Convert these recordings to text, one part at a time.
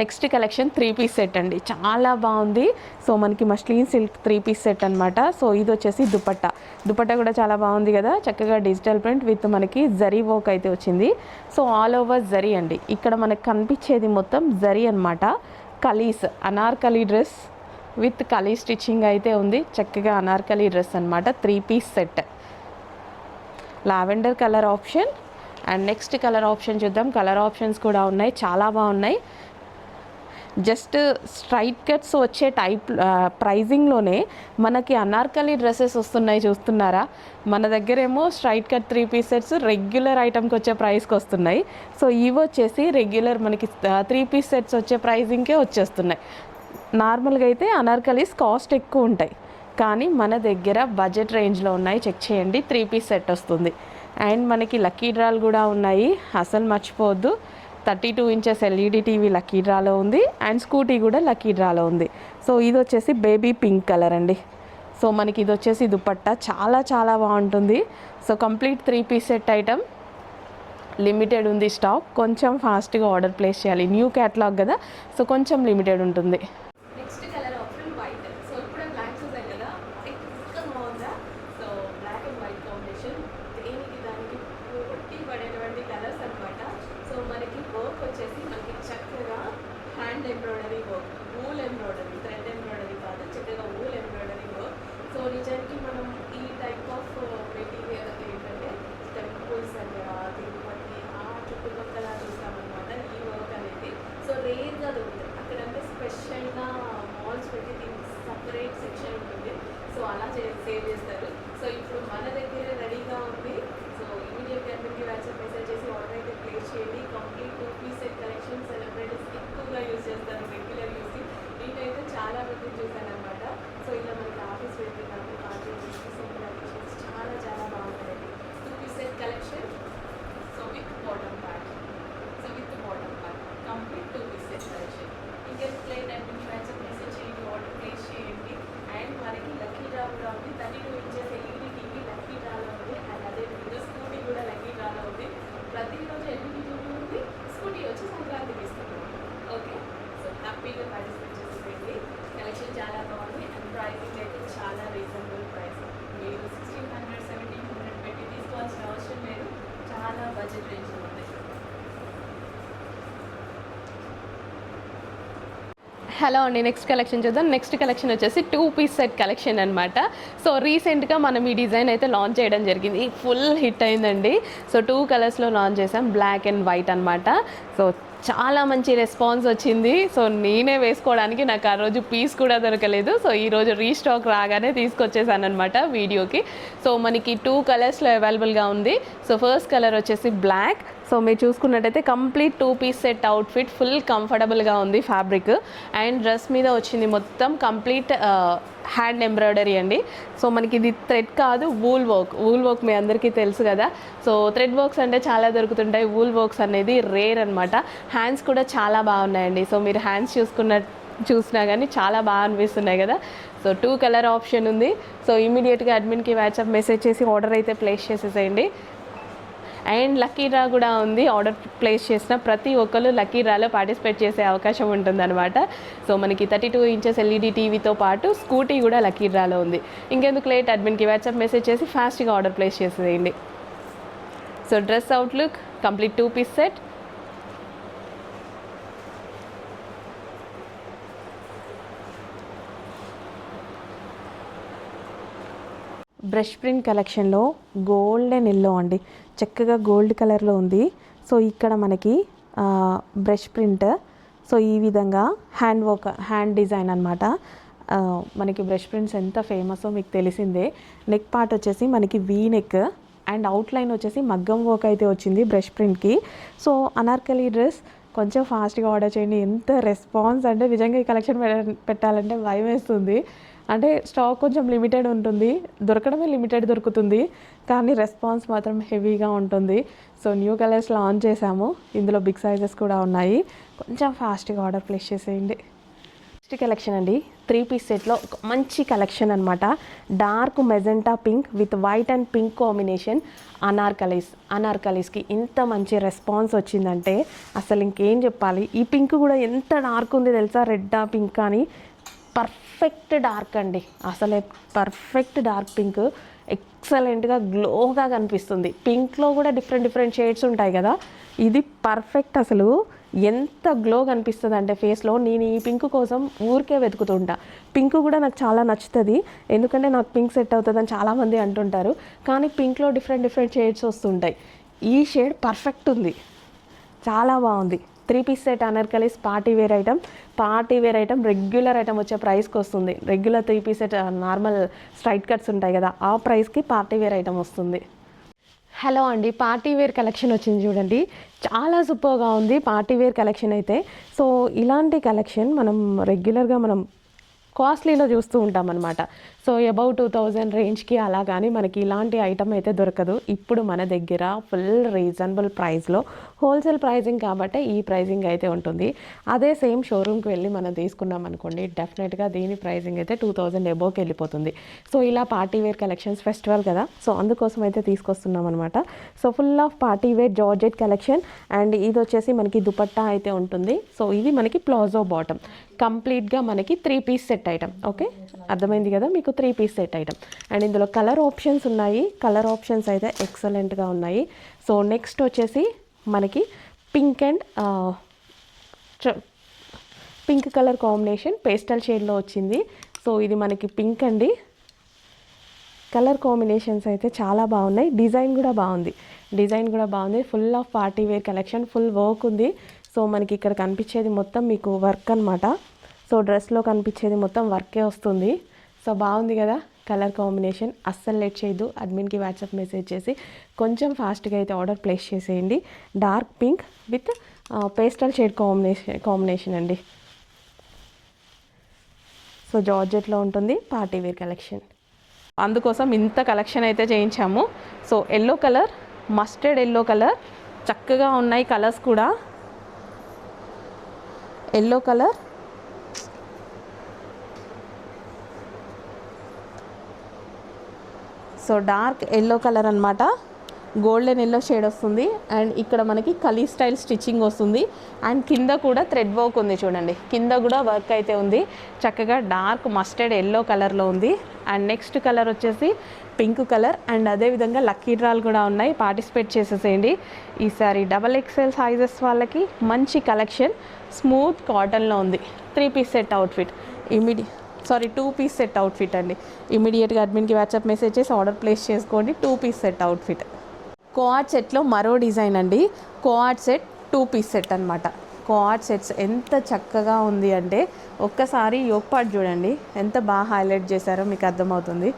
Next collection three piece set అండి. చాలా బాగుంది. సో మనకి muslin silk three piece set అనమాట సో ఇది వచ్చేసి దుపట్టా. దుపట్టా కూడా చాలా బాగుంది కదా. చక్కగా డిజిటల్ ప్రింట్ విత్ మనకి జరీ వర్క్ అయితే వచ్చింది. సో ఆల్ ఓవర్ జరీ అండి. ఇక్కడ మనకు కనిపించేది మొత్తం జరీ అనమాట kalis anarkali dress with kali stitching అయితే ఉంది. చక్కగా అనార్కలీ డ్రెస్ అనమాట three piece set. Lavender colour option. And next colour option చూద్దాం. కలర్ ఆప్షన్స్ కూడా ఉన్నాయి. చాలా బాగున్నాయి. జస్ట్ స్ట్రైట్ కట్స్ వచ్చే టైప్ ప్రైజింగ్లోనే మనకి అనార్కలి డ్రెస్సెస్ వస్తున్నాయి చూస్తున్నారా? మన దగ్గరేమో straight cut three piece sets regular ఐటమ్కి వచ్చే ప్రైస్కి వస్తున్నాయి. సో ఇవి వచ్చేసి రెగ్యులర్ మనకి త్రీ పీస్ సెట్స్ వచ్చే ప్రైజింగ్కే వచ్చేస్తున్నాయి. నార్మల్గా అయితే అనార్కలీస్ కాస్ట్ ఎక్కువ ఉంటాయి. కానీ మన దగ్గర బడ్జెట్ రేంజ్లో ఉన్నాయి. చెక్ చేయండి. త్రీ పీస్ సెట్ వస్తుంది. అండ్ మనకి లక్కీ డ్రాలు కూడా ఉన్నాయి. అసలు మర్చిపోవద్దు. Thirty two inches LED TV lucky డ్రాలో ఉంది అండ్ స్కూటీ కూడా లక్కీ డ్రాలో ఉంది. సో ఇది వచ్చేసి బేబీ పింక్ కలర్ అండి. సో మనకి ఇది వచ్చేసి దుపట్టా చాలా చాలా బాగుంటుంది. So complete three piece set item. Limited ఉంది స్టాక్. కొంచెం ఫాస్ట్గా ఆర్డర్ ప్లేస్ చేయాలి. న్యూ క్యాటలాగ్ కదా. సో కొంచెం లిమిటెడ్ ఉంటుంది next colour option white so ఇప్పుడు బ్లాక్ చూసాం కదా ఇంకా బాగుందా so black and white combination దేనికి దానికి పొట్టి పడేటువంటి కలర్స్ అనమాట సో మనకి వర్క్ వచ్చేసి మనకి చక్కగా hand embroidery work wool embroidery thread embroidery కాదు చక్కగా వూల్ ఎంబ్రాయిడరీ వర్క్ సో నిజానికి మనం ఈ టైప్ ఆఫ్ మెటీరియల్ ఏంటంటే టెంపుల్స్ దగ్గర తిరుపతి ఆ చుట్టుపక్కల చూస్తామన్నమాట ఈ వర్క్ అనేది. సో రేర్గా దొరుకుతుంది అక్కడంటే స్పెషల్గా మాల్స్ పెట్టి దీనికి సపరేట్ సెక్షన్ ఉంటుంది. సో అలా చే సేవ్ చేస్తారు. సో ఇప్పుడు మన దగ్గర రెడీగా ఉంది. సో ఇమీడియట్గా మీకు వాట్సాప్ మెసేజ్ చేసి ఆర్డర్ అయితే ప్లేస్ చేయండి. Complete two piece set collection celebrities ఎక్కువగా యూజ్ చేస్తారు రెగ్యులర్ యూస్ నేనైతే చాలా మంది చూసాను అనమాట సో ఇలా మనకి ఆఫీస్ వెళ్తున్నాము పార్టీ కలెక్షన్స్ చాలా చాలా బాగుంటాయండి two piece set collection so with bottom pack so with bottom pack complete two piece set collection ఇంకా ప్లేట్ అండ్ మీకు వాట్సాప్ మెసేజ్ చేయండి ఆర్డర్ ప్లేస్ చేయండి అండ్ మనకి లక్కీ డ్రా కూడా ఉంది thirty two inches LED TV lucky డ్రాలో ఉంది and అదే విధంగా స్కూటీ కూడా లక్కీ డ్రాలో ఉంది ప్రతిరోజు ఎల్ఈడి టీవీ ఉంది స్కూటీ వచ్చి సంక్రాంతికి ఇస్తున్నాం ఓకే సో హ్యాపీగా పార్టిసిపేట్ చేసేయండి కలెక్షన్ చాలా బాగుంది అండ్ ప్రైసింగ్ అయితే చాలా రీజనబుల్ ప్రైస్ మీరు సిక్స్టీన్ హండ్రెడ్ సెవెంటీన్ హండ్రెడ్ పెట్టి తీసుకోవాల్సిన అవసరం లేదు చాలా బడ్జెట్ రేంజ్ ఉంది హలో అండి నెక్స్ట్ కలెక్షన్ చూద్దాం. నెక్స్ట్ కలెక్షన్ వచ్చేసి టూ పీస్ సెట్ కలెక్షన్ అనమాట సో రీసెంట్గా మనం ఈ డిజైన్ అయితే లాంచ్ చేయడం జరిగింది. ఫుల్ హిట్ అయిందండి. సో టూ కలర్స్లో లాంచ్ చేసాం బ్లాక్ అండ్ వైట్ అనమాట సో చాలా మంచి రెస్పాన్స్ వచ్చింది. సో నేనే వేసుకోవడానికి నాకు ఆ రోజు పీస్ కూడా దొరకలేదు. సో ఈరోజు రీస్టాక్ రాగానే తీసుకొచ్చేసాను అనమాట వీడియోకి. సో మనకి టూ కలర్స్లో అవైలబుల్గా ఉంది. సో ఫస్ట్ కలర్ వచ్చేసి బ్లాక్ సో మీరు చూసుకున్నట్టయితే complete two piece set outfit full కంఫర్టబుల్గా ఉంది ఫ్యాబ్రిక్ అండ్ డ్రెస్ మీద వచ్చింది మొత్తం కంప్లీట్ హ్యాండ్ ఎంబ్రాయిడరీ అండి. సో మనకి ఇది థ్రెడ్ కాదు వూల్ వర్క్ వూల్ వర్క్ మీ అందరికీ తెలుసు కదా. సో థ్రెడ్ వర్క్స్ అంటే చాలా దొరుకుతుంటాయి. వూల్ వర్క్స్ అనేది రేర్ అనమాట హ్యాండ్స్ కూడా చాలా బాగున్నాయండి. సో మీరు హ్యాండ్స్ చూసుకున్న చూసినా కానీ చాలా బాగా అనిపిస్తున్నాయి కదా. సో టూ కలర్ ఆప్షన్ ఉంది. సో ఇమీడియట్గా అడ్మిన్కి వాట్సాప్ మెసేజ్ చేసి ఆర్డర్ అయితే ప్లేస్ చేసేసేయండి. అండ్ లక్కీ డ్రా కూడా ఉంది. ఆర్డర్ ప్లేస్ చేసిన ప్రతి ఒక్కరు లక్కీ డ్రాలో పార్టిసిపేట్ చేసే అవకాశం ఉంటుందన్నమాట. సో మనకి థర్టీ టూ ఇంచెస్ ఎల్ఈడి టీవీతో పాటు స్కూటీ కూడా లక్కీ డ్రాలో ఉంది. ఇంకెందుకు లేట్? అడ్మిన్కి వాట్సాప్ మెసేజ్ చేసి ఫాస్ట్గా ఆర్డర్ ప్లేస్ చేసేయండి. So dress outlook complete two piece set. Brush print కలెక్షన్లో గోల్డెన్ ఎల్లో అండి. చక్కగా గోల్డ్ కలర్లో ఉంది. సో ఇక్కడ మనకి బ్రష్ ప్రింట్. సో ఈ విధంగా హ్యాండ్ వర్క్ హ్యాండ్ డిజైన్ అనమాట మనకి బ్రష్ ప్రింట్స్ ఎంత ఫేమస్ మీకు తెలిసిందే. నెక్ పార్ట్ వచ్చేసి మనకి వీ నెక్ అండ్ అవుట్లైన్ వచ్చేసి మగ్గం వర్క్ అయితే వచ్చింది బ్రష్ ప్రింట్కి. సో అనార్కలి డ్రెస్ కొంచెం ఫాస్ట్గా ఆర్డర్ చేయండి. ఎంత రెస్పాన్స్ అంటే నిజంగా ఈ కలెక్షన్ పెట్టాలంటే భయం వేస్తుంది అంటే స్టాక్ కొంచెం లిమిటెడ్ ఉంటుంది. దొరకడమే లిమిటెడ్ దొరుకుతుంది. కానీ రెస్పాన్స్ మాత్రం హెవీగా ఉంటుంది. సో న్యూ కలర్స్ లాంచ్ చేసాము ఇందులో బిగ్ సైజెస్ కూడా ఉన్నాయి. కొంచెం ఫాస్ట్గా ఆర్డర్ ప్లేస్ చేసేయండి. నెక్స్ట్ కలెక్షన్ అండి. త్రీ పీస్ సెట్లో ఒక మంచి కలెక్షన్ అనమాట dark magenta pink with white and pink combination. Anarkalis. అనార్కలీస్కి ఇంత మంచి రెస్పాన్స్ వచ్చిందంటే అసలు ఇంకేం చెప్పాలి? ఈ పింక్ కూడా ఎంత డార్క్ ఉంది తెలుసా? రెడ్డా పింక్ కానీ పర్ఫెక్ట్ డార్క్ అండి. అసలే పర్ఫెక్ట్ డార్క్ పింక్. ఎక్సలెంట్గా గ్లోగా కనిపిస్తుంది. పింక్లో కూడా డిఫరెంట్ డిఫరెంట్ షేడ్స్ ఉంటాయి కదా. ఇది పర్ఫెక్ట్ అసలు. ఎంత గ్లో కనిపిస్తుంది అంటే ఫేస్లో. నేను ఈ పింక్ కోసం ఊరికే వెతుకుతుంటా. పింక్ కూడా నాకు చాలా నచ్చుతుంది. ఎందుకంటే నాకు పింక్ సెట్ అవుతుందని చాలామంది అంటుంటారు. కానీ పింక్లో డిఫరెంట్ డిఫరెంట్ షేడ్స్ వస్తుంటాయి. ఈ షేడ్ పర్ఫెక్ట్ ఉంది. చాలా బాగుంది. Three piece set anarkalis party wear item. Party wear item regular item వచ్చే ప్రైస్కి వస్తుంది. Regular three piece set normal straight cuts ఉంటాయి కదా ఆ ప్రైస్కి పార్టీ వేర్ ఐటమ్ వస్తుంది. హలో అండి పార్టీ వేర్ కలెక్షన్ వచ్చింది చూడండి. చాలా సూపర్గా ఉంది పార్టీ వేర్ కలెక్షన్ అయితే. సో ఇలాంటి కలెక్షన్ మనం రెగ్యులర్గా మనం కాస్ట్లీలో చూస్తూ ఉంటాం అనమాట సో అబౌట్ టూ థౌజండ్ రేంజ్కి అలా కానీ మనకి ఇలాంటి ఐటమ్ అయితే దొరకదు. ఇప్పుడు మన దగ్గర ఫుల్ రీజనబుల్ ప్రైస్లో హోల్సేల్ ప్రైజింగ్ కాబట్టి ఈ ప్రైజింగ్ అయితే ఉంటుంది. అదే సేమ్ షోరూమ్కి వెళ్ళి మనం తీసుకున్నాం అనుకోండి డెఫినెట్గా దీని ప్రైజింగ్ అయితే టూ థౌజండ్ ఎబోకి వెళ్ళిపోతుంది. సో ఇలా పార్టీ వేర్ కలెక్షన్స్ ఫెస్టివల్ కదా. సో అందుకోసం అయితే తీసుకొస్తున్నాం అనమాట so full of party wear georgette collection and ఇది వచ్చేసి మనకి దుపట్టా అయితే ఉంటుంది. సో ఇది మనకి ప్లాజో బాటమ్ కంప్లీట్గా మనకి three piece set item okay అర్థమైంది కదా మీకు? Three piece set item and ఇందులో కలర్ ఆప్షన్స్ ఉన్నాయి. కలర్ ఆప్షన్స్ అయితే ఎక్సలెంట్గా ఉన్నాయి. సో నెక్స్ట్ వచ్చేసి మనకి pink and pink colour combination pastel షేడ్లో వచ్చింది. సో ఇది మనకి పింక్ అండి. కలర్ కాంబినేషన్స్ అయితే చాలా బాగున్నాయి. డిజైన్ కూడా బాగుంది. డిజైన్ కూడా బాగుంది. Full of party wear collection full work ఉంది. సో మనకి ఇక్కడ కనిపించేది మొత్తం మీకు వర్క్ అనమాట సో డ్రెస్లో కనిపించేది మొత్తం వర్కే వస్తుంది. సో బాగుంది కదా కలర్ కాంబినేషన్. అస్సలు లేట్ చేయొద్దు. అడ్మిన్కి వాట్సాప్ మెసేజ్ చేసి కొంచెం ఫాస్ట్గా అయితే ఆర్డర్ ప్లేస్ చేసేయండి. Dark pink with pastel shade combination combination అండి. సో జార్జెట్లో ఉంటుంది పార్టీ వేర్ కలెక్షన్. అందుకోసం ఇంత కలెక్షన్ అయితే చేయించాము. So yellow colour mustard yellow colour చక్కగా ఉన్నాయి కలర్స్ కూడా. Yellow colour so dark yellow colour అనమాట గోల్డెన్ ఎల్లో షేడ్ వస్తుంది. అండ్ ఇక్కడ మనకి కలీ స్టైల్ స్టిచ్చింగ్ వస్తుంది. అండ్ కింద కూడా థ్రెడ్ వర్క్ ఉంది చూడండి. కింద కూడా వర్క్ అయితే ఉంది. చక్కగా డార్క్ మస్టర్డ్ ఎల్లో కలర్లో ఉంది. అండ్ నెక్స్ట్ కలర్ వచ్చేసి పింక్ కలర్ అండ్ అదేవిధంగా లక్కీ డ్రాలు కూడా ఉన్నాయి. పార్టిసిపేట్ చేసేసేయండి. ఈసారి డబల్ ఎక్స్ఎల్ సైజెస్ వాళ్ళకి మంచి కలెక్షన్ స్మూత్ కాటన్లో ఉంది. త్రీ పీస్ సెట్ అవుట్ఫిట్ ఇమిడి sorry two piece set outfit అండి. ఇమీడియట్గా అడ్మిన్కి వాట్సాప్ మెసేజ్ చేసి ఆర్డర్ ప్లేస్ చేసుకోండి. Two piece set outfit co-ord సెట్లో మరో డిజైన్ అండి. Co-ord set two piece set అనమాట కోఆర్డ్ సెట్స్ ఎంత చక్కగా ఉంది అంటే ఒక్కసారి యోగ్ పాట్ చూడండి. ఎంత బాగా హైలైట్ చేశారో మీకు అర్థమవుతుంది.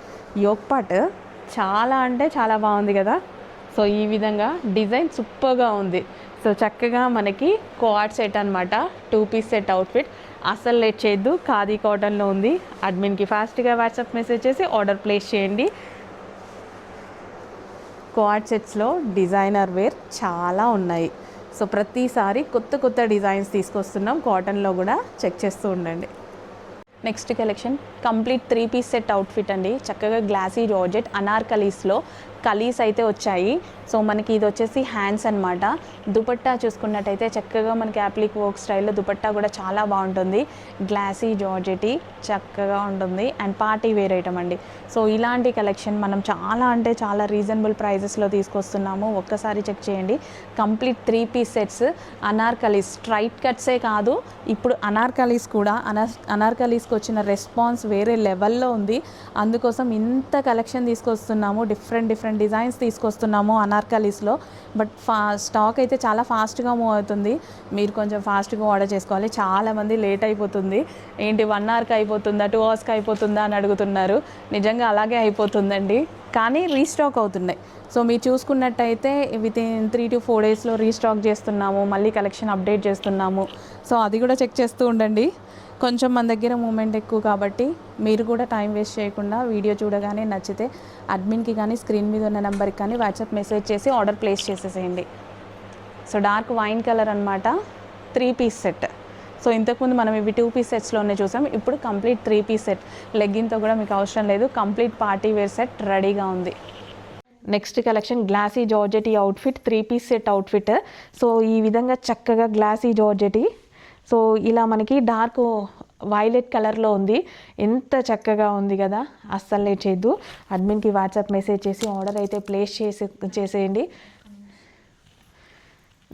యోగ్ పాట్ చాలా అంటే చాలా బాగుంది కదా. సో ఈ విధంగా డిజైన్ సూపర్గా ఉంది. సో చక్కగా మనకి కోఆర్డ్ సెట్ అనమాట టూ పీస్ సెట్ అవుట్ఫిట్ అస్సలు లేట్ చేయొద్దు. ఖాదీ కాటన్లో ఉంది. అడ్మిన్కి ఫాస్ట్గా వాట్సాప్ మెసేజ్ చేసి ఆర్డర్ ప్లేస్ చేయండి. క్వాడ్ సెట్స్లో డిజైనర్ వేర్ చాలా ఉన్నాయి. సో ప్రతిసారి కొత్త కొత్త డిజైన్స్ తీసుకొస్తున్నాం. కాటన్లో కూడా చెక్ చేస్తూ ఉండండి. Next collection. Complete three piece set outfit అండి. చక్కగా గ్లాసీ జార్జెట్ అనార్కలీస్లో కలీస్ అయితే వచ్చాయి. సో మనకి ఇది వచ్చేసి హ్యాండ్స్ అనమాట దుపట్టా చూసుకున్నట్టయితే చక్కగా మనకి యాప్లిక్ వర్క్ స్టైల్లో దుపట్టా కూడా చాలా బాగుంటుంది. గ్లాసీ జార్జెటీ చక్కగా ఉంటుంది. అండ్ పార్టీ వేర్ ఐటమ్ అండి. సో ఇలాంటి కలెక్షన్ మనం చాలా అంటే చాలా రీజనబుల్ ప్రైజెస్లో తీసుకొస్తున్నాము. ఒక్కసారి చెక్ చేయండి. Complete three piece sets. Anarkalis straight కట్సే కాదు. ఇప్పుడు అనార్కలీస్ కూడా అనార్ అనార్కలీస్కి వచ్చిన రెస్పాన్స్ వేరే లెవెల్లో ఉంది. అందుకోసం ఇంత కలెక్షన్ తీసుకొస్తున్నాము. డిఫరెంట్ డిఫరెంట్ డిజైన్స్ తీసుకొస్తున్నాము అనార్కలీస్లో. బట్ ఫా స్టాక్ అయితే చాలా ఫాస్ట్గా మూవ్ అవుతుంది. మీరు కొంచెం ఫాస్ట్గా ఆర్డర్ చేసుకోవాలి. చాలామంది లేట్ అయిపోతుంది. ఏంటి వన్ అవర్కి అయిపోతుందా? టూ అవర్స్కి అయిపోతుందా అని అడుగుతున్నారు. నిజంగా అలాగే అయిపోతుందండి. కానీ రీస్టాక్ అవుతున్నాయి. సో మీరు చూసుకున్నట్టయితే within three to four డేస్లో రీస్టాక్ చేస్తున్నాము. మళ్ళీ కలెక్షన్ అప్డేట్ చేస్తున్నాము. సో అది కూడా చెక్ చేస్తూ ఉండండి. కొంచెం మన దగ్గర మూమెంట్ ఎక్కువ కాబట్టి మీరు కూడా టైం వేస్ట్ చేయకుండా వీడియో చూడగానే నచ్చితే అడ్మిన్కి కానీ స్క్రీన్ మీద ఉన్న నెంబర్కి కానీ వాట్సాప్ మెసేజ్ చేసి ఆర్డర్ ప్లేస్ చేసేసేయండి. సో డార్క్ వైన్ కలర్ అనమాట త్రీ పీస్ సెట్. సో ఇంతకుముందు మనం ఇవి టూ పీస్ సెట్స్లోనే చూసాం ఇప్పుడు కంప్లీట్ త్రీ పీస్ సెట్. లెగ్గిన్తో కూడా మీకు అవసరం లేదు కంప్లీట్ పార్టీ వేర్ సెట్ రెడీగా ఉంది. Next collection glossy georgette outfit three piece set outfit so ఈ విధంగా చక్కగా గ్లాసీ జార్జెటీ సో ఇలా మనకి డార్క్ వైలెట్ కలర్లో ఉంది. ఎంత చక్కగా ఉంది కదా. అస్సలు లేట్ చేయొద్దు అడ్మిన్కి వాట్సాప్ మెసేజ్ చేసి ఆర్డర్ అయితే ప్లేస్ చేసి చేసేయండి.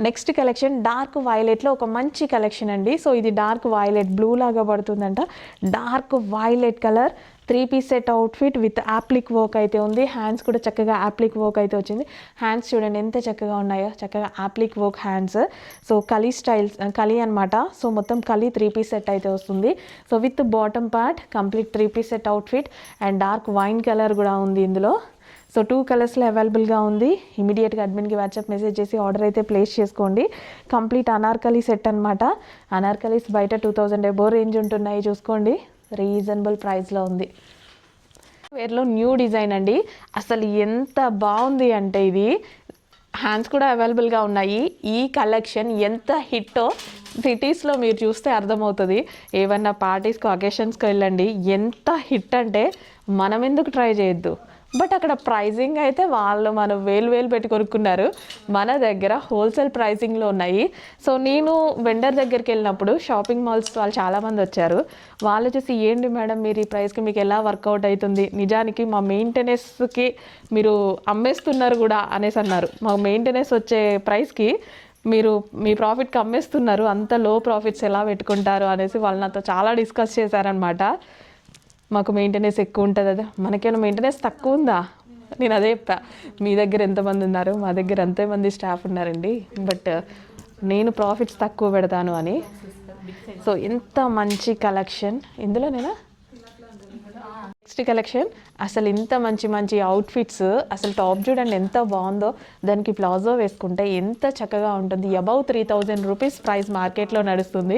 నెక్స్ట్ కలెక్షన్ డార్క్ వైలెట్లో ఒక మంచి కలెక్షన్ అండి. సో ఇది డార్క్ వైలెట్ బ్లూ లాగా పడుతుందంట. Dark violet colour. Three piece set outfit with appliqué work అయితే ఉంది. హ్యాండ్స్ కూడా చక్కగా యాప్లిక్ వర్క్ అయితే వచ్చింది. హ్యాండ్స్ చూడండి ఎంత చక్కగా ఉన్నాయో. చక్కగా applique work hands so kali styles kali అనమాట సో మొత్తం కలీ త్రీ పీస్ సెట్ అయితే వస్తుంది. So with bottom part complete three piece set outfit and dark wine colour కూడా ఉంది ఇందులో. సో టూ కలర్స్లో అవైలబుల్గా ఉంది. ఇమీడియట్గా అడ్మిన్కి వాట్సాప్ మెసేజ్ చేసి ఆర్డర్ అయితే ప్లేస్ చేసుకోండి. కంప్లీట్ అనార్కలీ సెట్ అనమాట అనార్కలీస్ బయట టూ థౌజండ్ ఎబో రేంజ్ ఉంటున్నాయి. చూసుకోండి. రీజనబుల్ ప్రైస్లో ఉంది. వేర్లో న్యూ డిజైన్ అండి. అసలు ఎంత బాగుంది అంటే ఇది. హ్యాండ్స్ కూడా అవైలబుల్గా ఉన్నాయి. ఈ కలెక్షన్ ఎంత హిట్టో సిటీస్లో మీరు చూస్తే అర్థమవుతుంది. ఏమన్నా పార్టీస్కి అకేషన్స్కి వెళ్ళండి. ఎంత హిట్ అంటే మనం ఎందుకు ట్రై చేయొద్దు? బట్ అక్కడ ప్రైజింగ్ అయితే వాళ్ళు మనం వేలు వేలు పెట్టి కొనుక్కున్నారు. మన దగ్గర హోల్సేల్ ప్రైజింగ్లో ఉన్నాయి. సో నేను వెండర్ దగ్గరికి వెళ్ళినప్పుడు షాపింగ్ మాల్స్ వాళ్ళు చాలామంది వచ్చారు. వాళ్ళు చూసి ఏంటి మేడం మీరు ఈ ప్రైస్కి మీకు ఎలా వర్కౌట్ అవుతుంది? నిజానికి మా మెయింటెనెన్స్కి మీరు అమ్మేస్తున్నారు కూడా అనేసి అన్నారు. మా మెయింటెనెన్స్ వచ్చే ప్రైస్కి మీరు మీ ప్రాఫిట్కి అమ్మేస్తున్నారు. అంత లో ప్రాఫిట్స్ ఎలా పెట్టుకుంటారు అనేసి వాళ్ళు నాతో చాలా డిస్కస్ చేశారనమాట మాకు మెయింటెనెన్స్ ఎక్కువ ఉంటుంది అదే మనకేమైనా మెయింటెనెన్స్ తక్కువ ఉందా? నేను అదే చెప్పా. మీ దగ్గర ఎంతమంది ఉన్నారు? మా దగ్గర అంతేమంది స్టాఫ్ ఉన్నారండి. బట్ నేను ప్రాఫిట్స్ తక్కువ పెడతాను అని. సో ఎంత మంచి కలెక్షన్ ఇందులో నేను నెక్స్ట్ కలెక్షన్ అసలు ఇంత మంచి మంచి అవుట్ఫిట్స్ అసలు టాప్ చూడండి ఎంత బాగుందో. దానికి ప్లాజో వేసుకుంటే ఎంత చక్కగా ఉంటుంది. Above three thousand rupees price మార్కెట్లో నడుస్తుంది.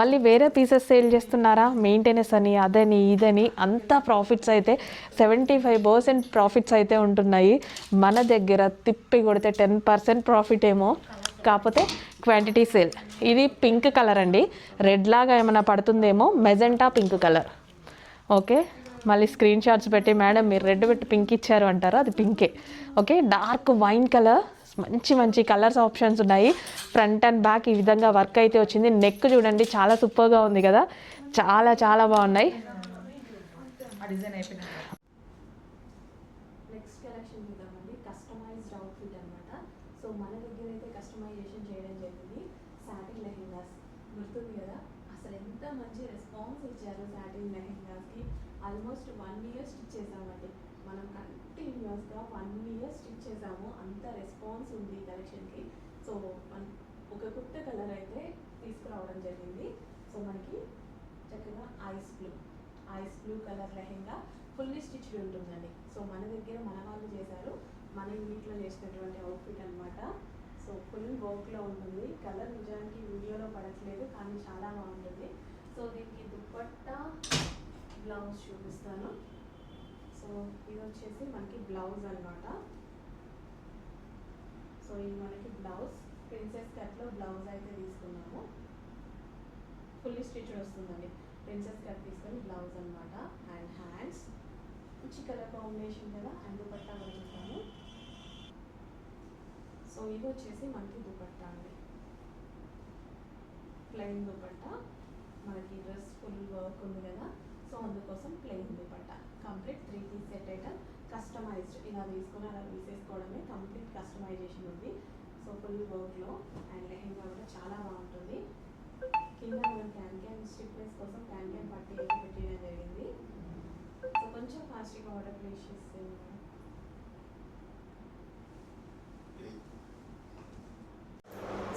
మళ్ళీ వేరే పీసెస్ సేల్ చేస్తున్నారా? మెయింటెనెన్స్ అని అదని ఇదని అంత ప్రాఫిట్స్ అయితే సెవెంటీ ఫైవ్ పర్సెంట్ ప్రాఫిట్స్ అయితే ఉంటున్నాయి. మన దగ్గర తిప్పి కొడితే టెన్ పర్సెంట్ ప్రాఫిట్ ఏమో. కాకపోతే క్వాంటిటీ సేల్ ఇది పింక్ కలర్ అండి. రెడ్ లాగా ఏమైనా పడుతుందేమో. మెజెంటా పింక్ కలర్ ఓకే మళ్ళీ స్క్రీన్ షాట్స్ పెట్టి మేడం మీరు రెడ్ పెట్టి పింక్ ఇచ్చారు అంటారు. అది పింకే. ఓకే? డార్క్ వైన్ కలర్ మంచి మంచి కలర్స్ ఆప్షన్స్ ఉన్నాయి. ఫ్రంట్ అండ్ బ్యాక్ ఈ విధంగా వర్క్ అయితే వచ్చింది. నెక్ చూడండి చాలా సూపర్గా ఉంది కదా. చాలా చాలా బాగున్నాయి నెక్స్ట్ కలెక్షన్ చూద్దామండి కస్టమైజ్డ్ అవుట్ఫిట్ అనమాట సో మన దగ్గర అయితే కస్టమైజేషన్ చేయడం జరిగింది సాటిన్ లెహెంగాస్ గుర్తుంది కదా అసలు ఎంత మంచి రెస్పాన్స్ ఇచ్చారు సాటిన్ లెహెంగాస్కి ఆల్మోస్ట్ వన్ ఇయర్ స్టిచ్ చేసామండి మనం కంటిన్యూస్గా వన్ ఇయర్ స్టిచ్ చేసాము అంత రెస్పాన్స్ ఉంది కలెక్షన్కి సో మన- ఒక కొత్త కలర్ అయితే తీసుకురావడం జరిగింది. సో మనకి చక్కగా ice blue ice blue colour lehenga fully stitched ఉంటుందండి. సో మన దగ్గర మన వాళ్ళు చేశారు. మన యూనిట్లో చేసినటువంటి అవుట్ఫిట్ అన్నమాట. సో ఫుల్ వర్క్లో ఉంటుంది. కలర్ నిజానికి వీడియోలో పడట్లేదు కానీ చాలా బాగుంటుంది. సో దీనికి దుప్పట్టా బ్లౌజ్ చూపిస్తాను. సో ఇది వచ్చేసి మనకి బ్లౌజ్ అనమాట సో ఇది మనకి బ్లౌజ్. ప్రిన్సెస్ కట్లో బ్లౌజ్ అయితే తీసుకున్నాము. ఫుల్ స్టిచ్ వస్తుందండి. ప్రిన్సెస్ కట్ తీసుకొని బ్లౌజ్ అనమాట అండ్ హ్యాండ్స్. మంచి కలర్ కాంబినేషన్ కదా అండ్ దుపట్టా కూడా చూసాము సో ఇది వచ్చేసి మనకి దుపట్టా అండి. ప్లెయిన్ దుపట్టా. మనకి డ్రెస్ ఫుల్ వర్క్ ఉంది కదా. సో అందుకోసం plain dupatta. Complete three piece set item customised ఇలా తీసుకొని అలా తీసేసుకోవడమే కంప్లీట్ కస్టమైజేషన్ ఉంది. సో ఫుల్ వర్క్లో అండ్ లెహెంగా కూడా చాలా బాగుంటుంది. కింద మనం క్యాన్ క్యాన్ స్టిఫ్నెస్ కోసం క్యాన్ క్యాన్ పట్టి పెట్టడం జరిగింది. సో కొంచెం ఫాస్ట్గా ఆర్డర్ ప్లేస్ చేస్తే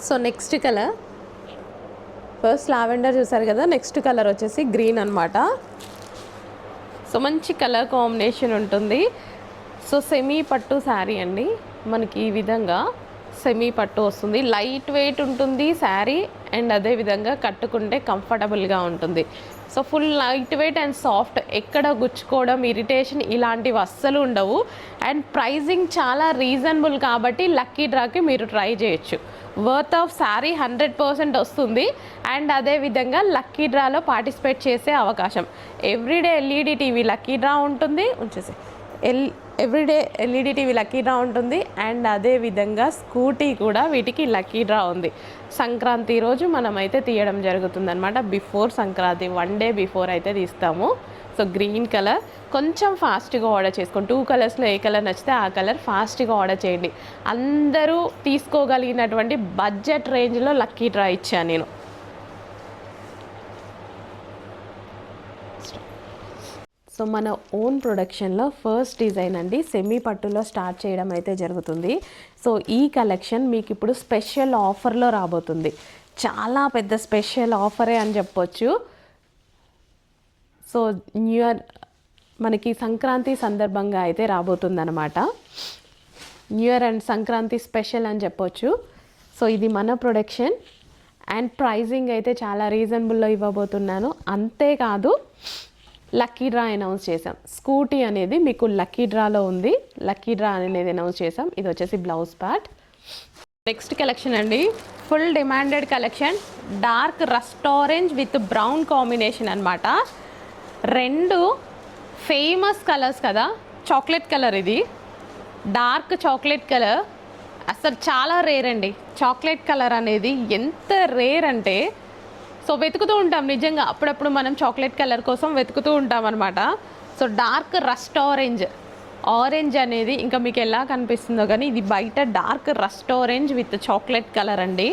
so next colour. First lavender చూసారు కదా నెక్స్ట్ కలర్ వచ్చేసి గ్రీన్ అన్నమాట. సో మంచి కలర్ కాంబినేషన్ ఉంటుంది. సో సెమీ పట్టు శారీ అండి మనకి ఈ విధంగా సెమీ పట్టు వస్తుంది. లైట్ వెయిట్ ఉంటుంది శారీ అండ్ అదేవిధంగా కట్టుకుంటే కంఫర్టబుల్గా ఉంటుంది. So full light weight and soft ఎక్కడ గుచ్చుకోవడం ఇరిటేషన్ ఇలాంటివి అస్సలు ఉండవు. అండ్ ప్రైజింగ్ చాలా రీజనబుల్ కాబట్టి లక్కీ డ్రాకి మీరు ట్రై చేయొచ్చు. Worth of sari hundred percent వస్తుంది. అండ్ అదేవిధంగా లక్కీ డ్రాలో పార్టిసిపేట్ చేసే అవకాశం. Everyday LED TV lucky draw ఉంటుంది. ఉంచేసి. L everyday LED TV lucky draw ఉంటుంది. అండ్ అదే విధంగా స్కూటీ కూడా వీటికి లక్కీ డ్రా ఉంది. సంక్రాంతి రోజు మనమైతే తీయడం జరుగుతుంది అనమాట before Sankranti one day before అయితే తీస్తాము. So green colour. కొంచెం ఫాస్ట్గా ఆర్డర్ చేసుకోండి. టూ కలర్స్లో ఏ కలర్ నచ్చితే ఆ కలర్ ఫాస్ట్గా ఆర్డర్ చేయండి. అందరూ తీసుకోగలిగినటువంటి బడ్జెట్ రేంజ్లో లక్కీ డ్రా ఇచ్చాను నేను. సో మన ఓన్ ప్రొడక్షన్లో ఫస్ట్ డిజైన్ అండి సెమీ పట్టులో స్టార్ట్ చేయడం అయితే జరుగుతుంది. సో ఈ కలెక్షన్ మీకు ఇప్పుడు స్పెషల్ ఆఫర్లో రాబోతుంది. చాలా పెద్ద స్పెషల్ ఆఫరే అని చెప్పొచ్చు. సో న్యూ ఇయర్ మనకి సంక్రాంతి సందర్భంగా అయితే రాబోతుందన్నమాట. New year and Sankranti special అని చెప్పొచ్చు. సో ఇది మన ప్రొడక్షన్ అండ్ ప్రైజింగ్ అయితే చాలా రీజనబుల్లో ఇవ్వబోతున్నాను. అంతేకాదు లక్కీ డ్రా అనౌన్స్ చేసాం స్కూటీ అనేది మీకు లక్కీ డ్రాలో ఉంది. లక్కీ డ్రా అనేది అనౌన్స్ చేసాం ఇది వచ్చేసి బ్లౌజ్ పార్ట్. నెక్స్ట్ కలెక్షన్ అండి. Full demanded collection. Dark rust orange with brown combination అనమాట రెండు ఫేమస్ కలర్స్ కదా. చాక్లెట్ కలర్ ఇది. Dark chocolate colour. అసలు చాలా రేర్ అండి. చాక్లెట్ కలర్ అనేది ఎంత రేర్ అంటే సో వెతుకుతూ ఉంటాం నిజంగా. అప్పుడప్పుడు మనం చాక్లెట్ కలర్ కోసం వెతుకుతూ ఉంటాం అనమాట so dark rust orange orange అనేది ఇంకా మీకు ఎలా కనిపిస్తుందో కానీ ఇది బయట dark rust orange with chocolate colour అండి.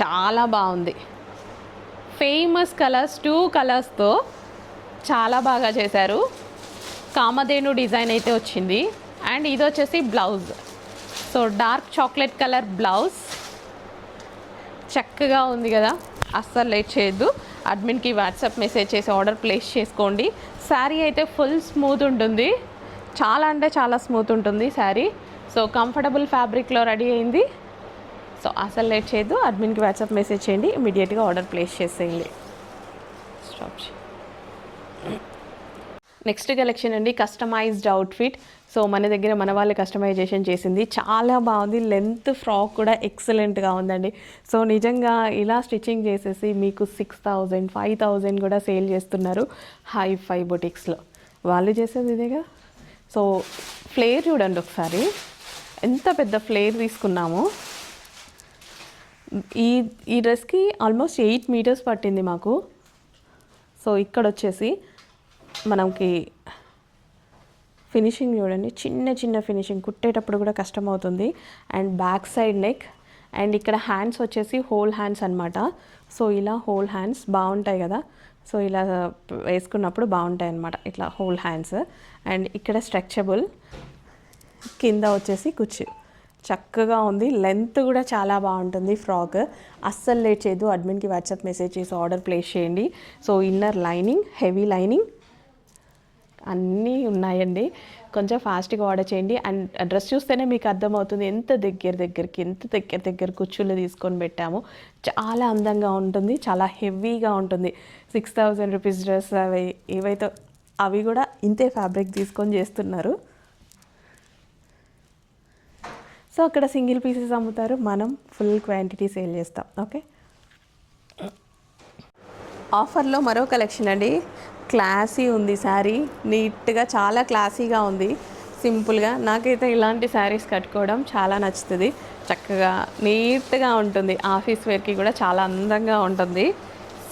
చాలా బాగుంది. ఫేమస్ కలర్స్ టూ కలర్స్తో చాలా బాగా చేశారు. కామధేను డిజైన్ అయితే వచ్చింది. అండ్ ఇది వచ్చేసి blouse so dark chocolate colour blouse చక్కగా ఉంది కదా. అస్సలు లేట్ చేయొద్దు. అడ్మిన్కి వాట్సాప్ మెసేజ్ చేసి ఆర్డర్ ప్లేస్ చేసుకోండి. శారీ అయితే ఫుల్ స్మూత్ ఉంటుంది. చాలా అంటే చాలా స్మూత్ ఉంటుంది శారీ. సో కంఫర్టబుల్ ఫ్యాబ్రిక్లో రెడీ అయింది. సో అసలు లేట్ చేయొద్దు. అడ్మిన్కి వాట్సాప్ మెసేజ్ చేయండి. ఇమీడియట్గా ఆర్డర్ ప్లేస్ చేసేయండి. స్టాప్ నెక్స్ట్ కలెక్షన్ అండి. కస్టమైజ్డ్ అవుట్ఫిట్ సో మన దగ్గర మన వాళ్ళే కస్టమైజేషన్ చేసింది. చాలా బాగుంది. లెంత్ ఫ్రాక్ కూడా ఎక్సలెంట్గా ఉందండి. సో నిజంగా ఇలా స్టిచ్చింగ్ చేసేసి మీకు సిక్స్ థౌజండ్ ఫైవ్ థౌజండ్ కూడా సేల్ చేస్తున్నారు హై ఫై బొటిక్స్లో వాళ్ళు చేసేది ఇదేగా? సో ఫ్లేర్ చూడండి ఒకసారి. ఎంత పెద్ద ఫ్లేర్ తీసుకున్నామో? ఈ ఈ డ్రెస్కి ఆల్మోస్ట్ ఎయిట్ మీటర్స్ పట్టింది మాకు. సో ఇక్కడ వచ్చేసి మనకి ఫినిషింగ్ చూడండి. చిన్న చిన్న ఫినిషింగ్. కుట్టేటప్పుడు కూడా కష్టం అవుతుంది and back side neck. And ఇక్కడ హ్యాండ్స్ వచ్చేసి హోల్ హ్యాండ్స్ అన్నమాట. సో ఇలా హోల్ హ్యాండ్స్ బాగుంటాయి కదా. సో ఇలా వేసుకున్నప్పుడు బాగుంటాయి అన్నమాట. ఇట్లా హోల్ హ్యాండ్స్. అండ్ ఇక్కడ స్ట్రెచబుల్ కింద వచ్చేసి కుచ్చు. చక్కగా ఉంది. లెంత్ కూడా చాలా బాగుంటుంది ఫ్రాక్. అస్సలు లేట్ చేయదు అడ్మిన్కి వాట్సాప్ మెసేజ్ చేసి ఆర్డర్ ప్లేస్ చేయండి. So inner lining heavy lining. అన్నీ ఉన్నాయండి. కొంచెం ఫాస్ట్గా ఆర్డర్ చేయండి. అండ్ డ్రెస్ చూస్తేనే మీకు అర్థమవుతుంది ఎంత దగ్గర దగ్గరికి ఎంత దగ్గర దగ్గర కుర్చీలు తీసుకొని పెట్టాము. చాలా అందంగా ఉంటుంది. చాలా హెవీగా ఉంటుంది. సిక్స్ థౌజండ్ రూపీస్ డ్రెస్ అవి ఏవైతే అవి కూడా ఇంతే ఫ్యాబ్రిక్ తీసుకొని చేస్తున్నారు. సో అక్కడ సింగిల్ పీసెస్ అమ్ముతారు. మనం ఫుల్ క్వాంటిటీ సేల్ చేస్తాం. ఓకే? ఆఫర్లో మరో కలెక్షన్ అండి. క్లాసీ ఉంది శారీ. నీట్గా చాలా క్లాసీగా ఉంది. సింపుల్గా నాకైతే ఇలాంటి శారీస్ కట్టుకోవడం చాలా నచ్చుతుంది. చక్కగా నీట్గా ఉంటుంది. ఆఫీస్ వేర్కి కూడా చాలా అందంగా ఉంటుంది.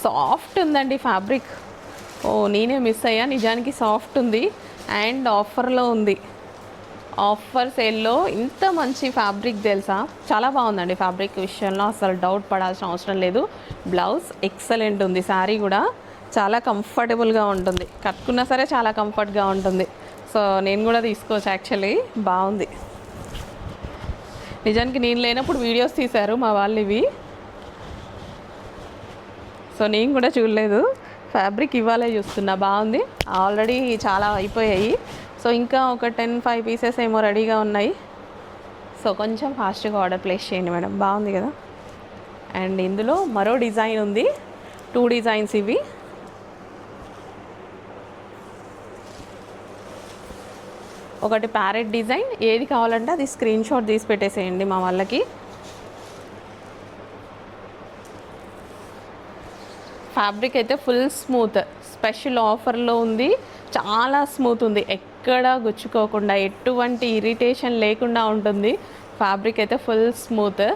సాఫ్ట్ ఉందండి ఫ్యాబ్రిక్. ఓ నేనే మిస్ అయ్యా. నిజానికి సాఫ్ట్ ఉంది. అండ్ ఆఫర్లో ఉంది. ఆఫర్ సేల్లో ఇంత మంచి ఫ్యాబ్రిక్ తెలుసా? చాలా బాగుందండి ఫ్యాబ్రిక్ విషయంలో. అసలు డౌట్ పడాల్సిన అవసరం లేదు. బ్లౌజ్ ఎక్సలెంట్ ఉంది. శారీ కూడా చాలా కంఫర్టబుల్గా ఉంటుంది. కట్టుకున్నా సరే చాలా కంఫర్ట్గా ఉంటుంది. సో నేను కూడా తీసుకోవచ్చు యాక్చువల్లీ బాగుంది. నిజానికి నేను లేనప్పుడు వీడియోస్ తీశారు మా వాళ్ళు ఇవి. సో నేను కూడా చూడలేదు. ఫ్యాబ్రిక్ ఇవ్వాలే చూస్తున్నా. బాగుంది. ఆల్రెడీ చాలా అయిపోయాయి. సో ఇంకా ఒక టెన్ ఫైవ్ పీసెస్ ఏమో రెడీగా ఉన్నాయి. సో కొంచెం ఫాస్ట్గా ఆర్డర్ ప్లేస్ చేయండి మేడం. బాగుంది కదా? అండ్ ఇందులో మరో డిజైన్ ఉంది. టూ డిజైన్స్ ఇవి. ఒకటి ప్యారెట్ డిజైన్. ఏది కావాలంటే అది స్క్రీన్ షాట్ తీసి పెట్టేసేయండి మా వాళ్ళకి. ఫ్యాబ్రిక్ అయితే ఫుల్ స్మూత్. స్పెషల్ ఆఫర్లో ఉంది. చాలా స్మూత్ ఉంది. ఎక్కడా గుచ్చుకోకుండా ఎటువంటి ఇరిటేషన్ లేకుండా ఉంటుంది. ఫ్యాబ్రిక్ అయితే full smooth.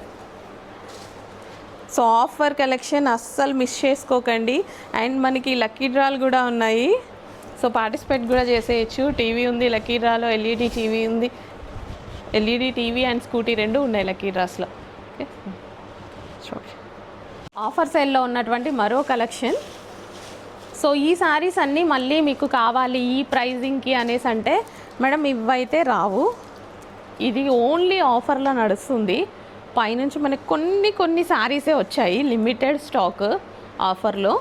So offer collection అస్సలు మిస్ చేసుకోకండి. అండ్ మనకి లక్కీ డ్రాలు కూడా ఉన్నాయి. సో పార్టిసిపేట్ కూడా చేసేయచ్చు. టీవీ ఉంది లక్కీ డ్రాలో ఎల్ఈడి టీవీ ఉంది. ఎల్ఈడి టీవీ అండ్ స్కూటీ రెండు ఉన్నాయి లక్కీ డ్రాస్లో ఓకే? చూడండి ఆఫర్ సేల్లో ఉన్నటువంటి మరో కలెక్షన్. సో ఈ సారీస్ అన్నీ మళ్ళీ మీకు కావాలి ఈ ప్రైజింగ్కి అనేసి అంటే మేడం ఇవైతే రావు. ఇది ఓన్లీ ఆఫర్లో నడుస్తుంది. పైనుంచి మనకి కొన్ని కొన్ని శారీసే వచ్చాయి లిమిటెడ్ స్టాక్ ఆఫర్లో.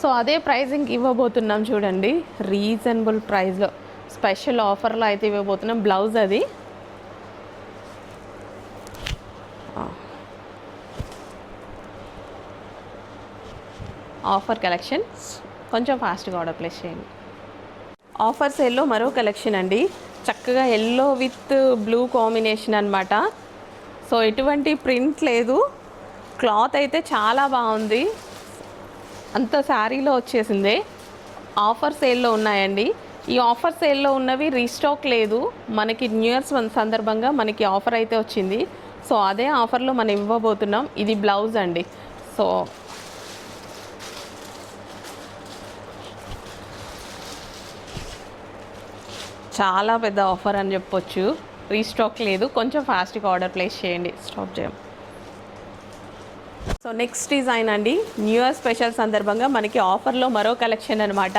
సో అదే ప్రైజింగ్ ఇవ్వబోతున్నాం చూడండి. రీజనబుల్ ప్రైస్లో స్పెషల్ ఆఫర్లో అయితే ఇవ్వబోతున్నాం. బ్లౌజ్ అది. Offer collection. కొంచెం ఫాస్ట్గా ఆర్డర్ ప్లేస్ చేయండి. ఆఫర్ సేల్లో మరో కలెక్షన్ అండి. చక్కగా ఎల్లో విత్ బ్లూ కాంబినేషన్ అనమాట సో ఎటువంటి ప్రింట్ లేదు. క్లాత్ అయితే చాలా బాగుంది. అంత శారీలో వచ్చేసింది. ఆఫర్ సేల్లో ఉన్నాయండి. ఈ ఆఫర్ సేల్లో ఉన్నవి రీస్టాక్ లేదు. మనకి న్యూ ఇయర్స్ సందర్భంగా మనకి ఆఫర్ అయితే వచ్చింది. సో అదే ఆఫర్లో మనం ఇవ్వబోతున్నాం. ఇది బ్లౌజ్ అండి. సో చాలా పెద్ద ఆఫర్ అని చెప్పొచ్చు. రీస్టాక్ లేదు. కొంచెం ఫాస్ట్గా ఆర్డర్ ప్లేస్ చేయండి. స్టాప్ చేయం. సో నెక్స్ట్ డిజైన్ అండి. న్యూ ఇయర్ స్పెషల్ సందర్భంగా మనకి ఆఫర్లో మరో కలెక్షన్ అనమాట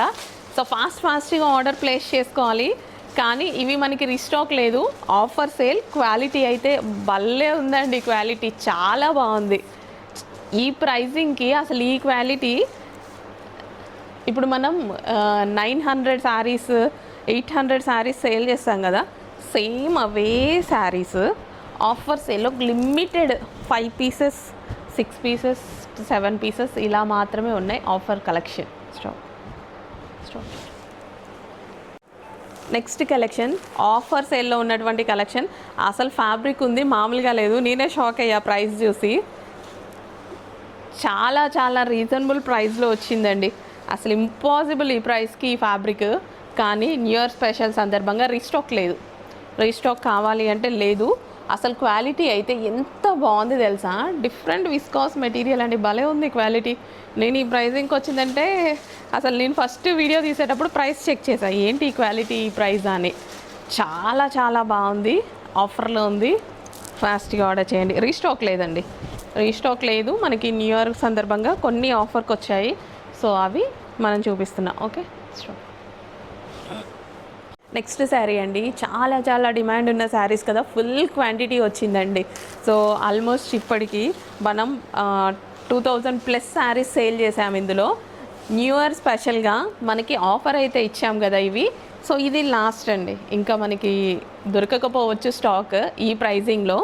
సో ఫాస్ట్ ఫాస్ట్గా ఆర్డర్ ప్లేస్ చేసుకోవాలి. కానీ ఇవి మనకి రీస్టాక్ లేదు. ఆఫర్ సేల్ క్వాలిటీ అయితే భలే ఉందండి క్వాలిటీ చాలా బాగుంది. ఈ ప్రైజింగ్కి అసలు ఈ క్వాలిటీ ఇప్పుడు మనం nine hundred saris eight hundred saris sale చేస్తాం కదా. సేమ్ అవే శారీస్ ఆఫర్ సేల్లో limited five pieces six pieces seven pieces ఇలా మాత్రమే ఉన్నాయి offer collection. Stock. Stock. Next collection offer సేల్లో ఉన్నటువంటి కలెక్షన్. అసలు ఫ్యాబ్రిక్ ఉంది మామూలుగా లేదు. నేనే షాక్ అయ్యా ప్రైస్ చూసి. చాలా చాలా రీజనబుల్ ప్రైస్లో వచ్చిందండి. అసలు ఇంపాసిబుల్ ఈ ప్రైస్కి ఈ ఫ్యాబ్రిక్. కానీ న్యూ ఇయర్ స్పెషల్ సందర్భంగా రీస్టాక్ లేదు. రీస్టాక్ కావాలి అంటే లేదు. అసలు క్వాలిటీ అయితే ఎంత బాగుంది తెలుసా? డిఫరెంట్ విస్కాస్ మెటీరియల్ అండి. భలే ఉంది క్వాలిటీ. నేను ఈ ప్రైజింగ్కి వచ్చిందంటే అసలు నేను ఫస్ట్ వీడియో తీసేటప్పుడు ప్రైస్ చెక్ చేశాను ఏంటి ఈ క్వాలిటీ ఈ ప్రైస్ అని. చాలా చాలా బాగుంది. ఆఫర్లో ఉంది. ఫాస్ట్గా ఆర్డర్ చేయండి. రీస్టాక్ లేదండి. రీస్టాక్ లేదు. మనకి న్యూ ఇయర్ సందర్భంగా కొన్ని ఆఫర్కి వచ్చాయి. సో అవి మనం చూపిస్తున్నాం. ఓకే? స్టాక్ నెక్స్ట్ శారీ అండి. చాలా చాలా డిమాండ్ ఉన్న శారీస్ కదా. ఫుల్ క్వాంటిటీ వచ్చిందండి. సో ఆల్మోస్ట్ ఇప్పటికి మనం two thousand plus saris sale చేసాము ఇందులో. న్యూ ఇయర్ స్పెషల్గా మనకి ఆఫర్ అయితే ఇచ్చాం కదా ఇవి. సో ఇది లాస్ట్ అండి. ఇంకా మనకి దొరకకపోవచ్చు స్టాక్ ఈ ప్రైజింగ్లో.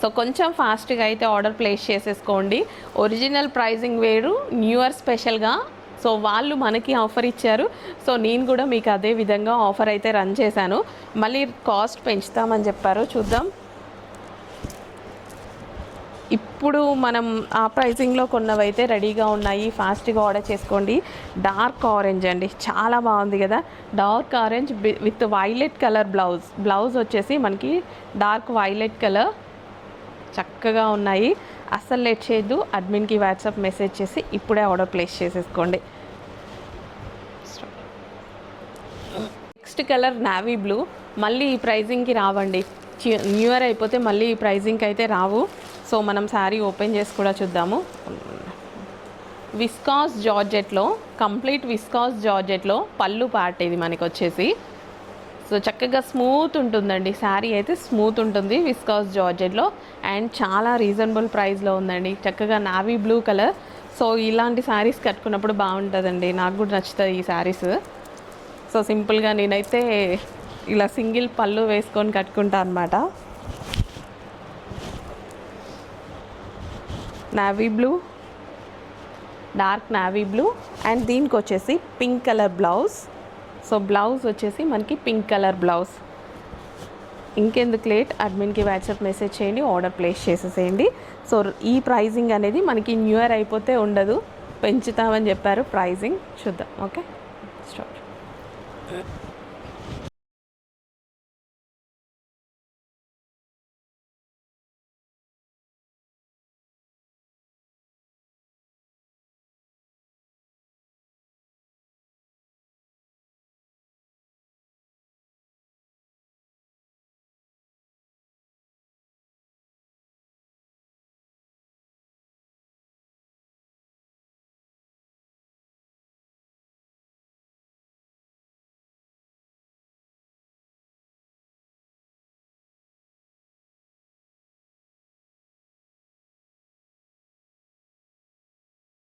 సో కొంచెం ఫాస్ట్గా అయితే ఆర్డర్ ప్లేస్ చేసేసుకోండి. ఒరిజినల్ ప్రైజింగ్ వేరు న్యూ ఇయర్ స్పెషల్గా సో వాళ్ళు మనకి ఆఫర్ ఇచ్చారు. సో నేను కూడా మీకు అదే విధంగా ఆఫర్ అయితే రన్ చేశాను. మళ్ళీ కాస్ట్ పెంచుతామని చెప్పారు. చూద్దాం. ఇప్పుడు మనం ఆ ప్రైసింగ్లో కొన్నవైతే రెడీగా ఉన్నాయి. ఫాస్ట్గా ఆర్డర్ చేసుకోండి. డార్క్ ఆరెంజ్ అండి. చాలా బాగుంది కదా. Dark orange with violet colour blouse. Blouse వచ్చేసి మనకి డార్క్ వైలెట్ కలర్ చక్కగా ఉన్నాయి. అస్సలు లేట్ చేయొద్దు. అడ్మిన్కి వాట్సాప్ మెసేజ్ చేసి ఇప్పుడే ఆర్డర్ ప్లేస్ చేసేసుకోండి. Next colour navy blue. మళ్ళీ ఈ ప్రైజింగ్కి రావండి. న్యూ ఇయర్ అయిపోతే మళ్ళీ ఈ ప్రైజింగ్కి అయితే రావు. సో మనం శారీ ఓపెన్ చేసి కూడా చూద్దాము. విస్కాస్ జార్జెట్లో కంప్లీట్ విస్కాస్ జార్జెట్లో పళ్ళు పార్ట్ ఇది మనకి వచ్చేసి సో చక్కగా స్మూత్ ఉంటుందండి. శారీ అయితే స్మూత్ ఉంటుంది విస్కాస్ జార్జెట్లో అండ్ చాలా రీజనబుల్ ప్రైస్లో ఉందండి. చక్కగా నావీ బ్లూ కలర్ సో ఇలాంటి శారీస్ కట్టుకున్నప్పుడు బాగుంటుందండి. నాకు కూడా నచ్చుతుంది ఈ శారీస్ సో సింపుల్గా నేనైతే ఇలా సింగిల్ పళ్ళు వేసుకొని కట్టుకుంటా అనమాట navy blue dark navy blue and దీనికి వచ్చేసి pink colour blouse so blouse వచ్చేసి మనకి పింక్ కలర్ బ్లౌజ్. ఇంకెందుకు లేట్ అడ్మిన్కి వాట్సాప్ మెసేజ్ చేయండి ఆర్డర్ ప్లేస్ చేసేసేయండి. సో ఈ ప్రైజింగ్ అనేది మనకి న్యూ ఇయర్ అయిపోతే ఉండదు. పెంచుతామని చెప్పారు ప్రైజింగ్ చూద్దాం ఓకే? స్టార్ట్.